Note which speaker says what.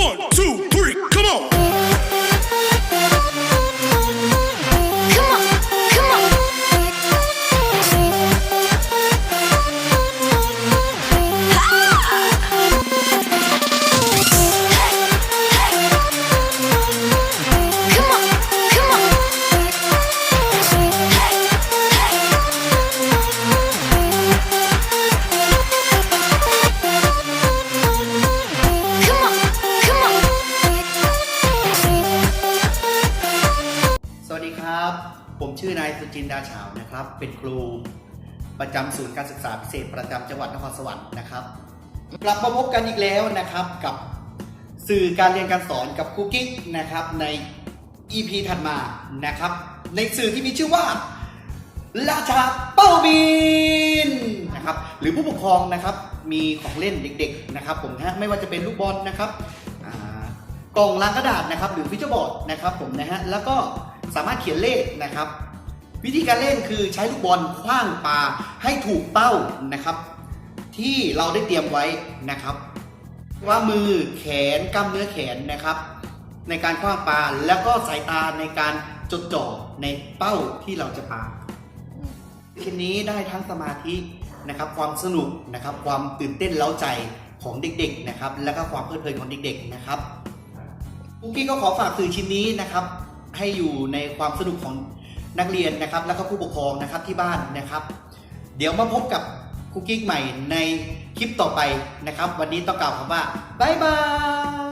Speaker 1: One, two,
Speaker 2: วัสดีครับ ผมชื่อนายสุจินดาเฉาวนะครับ เป็นครูประจำศูนย์การศึกษาพิเศษประจำจังหวัดนครสวรรค์นะครับ กลับมาพบกันอีกแล้วนะครับกับสื่อการเรียนการสอนกับครูกิ๊กนะครับใน EP ถัดมานะครับ ในสื่อที่มีชื่อว่า ราชาเป้าบินนะครับหรือผู้ปกครองนะครับมีของเล่นเด็กๆนะครับผมนะฮะไม่ว่าจะเป็นลูกบอลนะครับกล่องลังกระดาษนะครับหรือฟิชเจอร์บอร์ดนะครับผมนะฮะแล้วก็ สามารถเขียนเลขนะครับ วิธีการเล่นคือใช้ลูกบอลคว้างปลาให้ถูกเป้านะครับ ที่เราได้เตรียมไว้นะครับ ว่ามือแขนกล้ามเนื้อแขนนะครับ ในการคว้างปลาแล้วก็สายตาในการจดจ่อในเป้าที่เราจะปาคลิปนี้ได้ทั้งสมาธินะครับ ความสนุกนะครับ ความตื่นเต้นเล้าใจของเด็กๆนะครับ แล้วก็ความเพลิดเพลินของเด็กๆนะครับคุกกี้ก็ขอฝากสื่อชิ้นนี้นะครับ ให้อยู่ในความสนุกของนักเรียนนะครับ แล้วก็ผู้ปกครองนะครับที่บ้านนะครับ เดี๋ยวมาพบกับคุกกี้ใหม่ในคลิปต่อไปนะครับ วันนี้ต้องกล่าวคำว่าบ๊ายบาย